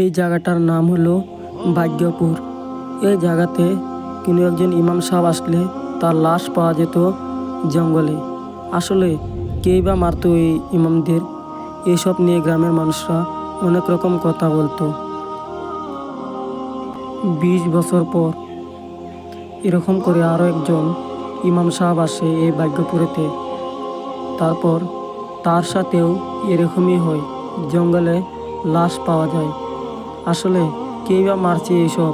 এই জায়গাটার নাম হলো ভাগ্যপুর। এই জায়গাতে কোনো একজন ইমাম সাহেব আসলে তার লাশ পাওয়া যেত জঙ্গলে। আসলে কেই বা মারতো এই ইমামদের? এইসব নিয়ে গ্রামের মানুষরা অনেক রকম কথা বলতো। বিশ বছর পর এরকম করে আরও একজন ইমাম সাহেব আসে এই ভাগ্যপুরেতে। তারপর তার সাথেও এরকমই হয়, জঙ্গলে লাশ পাওয়া যায়। আসলে কে বা মারছে এইসব?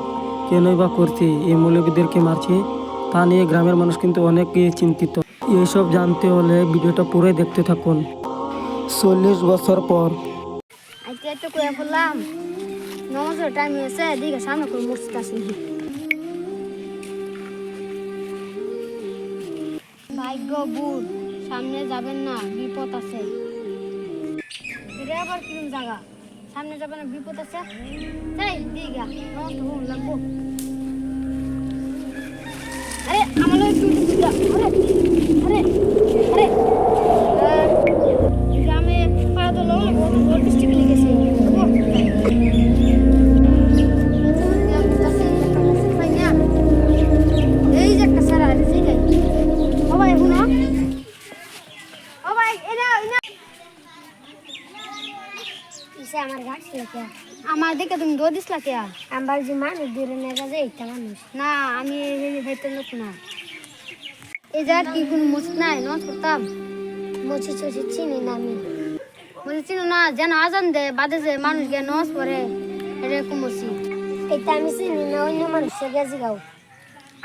কেনই বা করছে? এই মৌলবীদেরকে মারছে? তা নিয়ে গ্রামের মানুষ কিন্তু অনেকে চিন্তিত। এইসব জানতে হলে ভিডিওটা পুরো দেখতে থাকুন। চল্লিশ বছর পর। টাইম সামনে ভাগ্য সামনে যাবেন না, বিপদ আছে। আবার কিরম জায়গা? সামনে যাবেন না বিপদ আছে তাই দিগা হুম লাগবো। আরে আমার একটু আরে ইসে আমার গাছ আমার দেখে তুমি আমার যে মানুষ দূরে নেগা যায় একটা মানুষ। না আমি লোক না। এই জায়গার কি কোনো মসজিদ নাই নজ করতাম। মসজিদ টসজিদ চিনি না আমি। মসজিদ চিনো না যেন আজান দে বাদে যে মানুষ নজ পড়ে এরকম মসজিদ এটা আমি চিনি না অন্য মানুষে গেছি গাও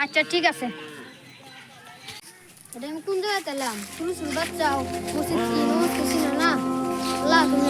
আচ্ছা ঠিক আছে। এটা আমি কোন জায়গায় পেলাম শুরু শুরু বাচ্চাও নজ চিনো না। আল্লাহ তুমি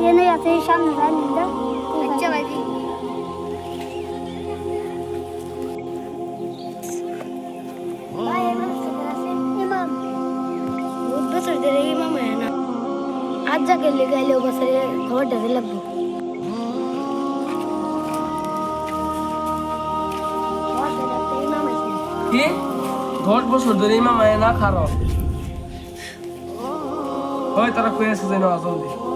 ভাই ভাই এই মানুষটা আছে ইমাম বহুত বছর ধরে ইমাম হয় না আজ যাকে লেগাইলে বছরে খবরটা দিলে লাগবো কি দশ বছর ধরে না হয় তারা কয়ে আছে যেন জলদি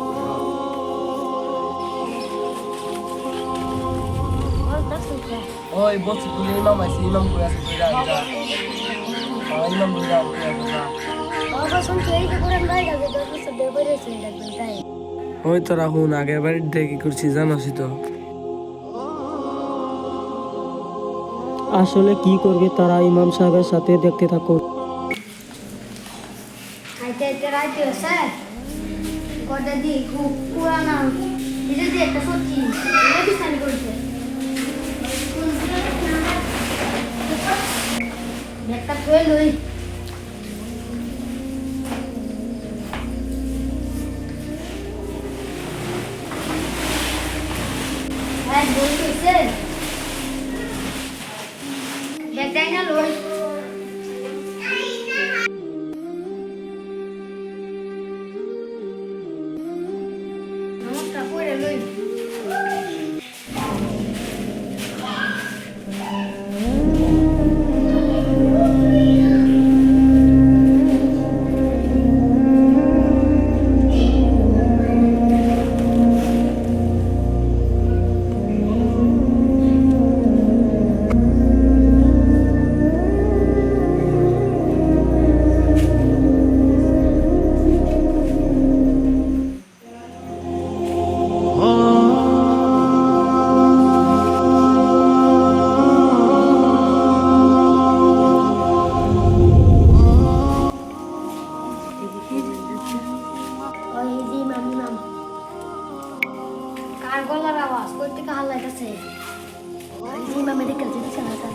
ওই বছর ধরে ইমাম আইছে ইমাম কয়ে আছে কইরা ইমাম কইরা ওই তো রাহুন আগের বাড়ির দিয়ে কি করছি জানোসই তো। আসলে কি করবে তারা ইমাম সাহেবের সাথে দেখতে থাকো। খুব পুরানা এটা দিয়ে একটা সত্যি রেজিস্ট্রি করেছে। একটা ফেল হই হ্যাঁ বলতেছে দেখাই না লই নমস্কার পড়ে লই ওই আর আওয়াজ কই থেকে হাল্লাইতেছে ইমা মেডিকেল যেতে চালাতে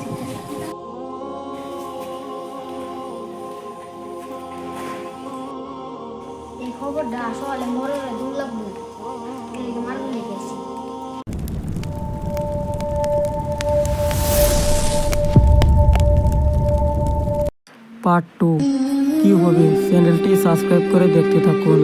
পার্ট টু কী হবে? চ্যানেলটি সাবস্ক্রাইব করে দেখতে থাকুন।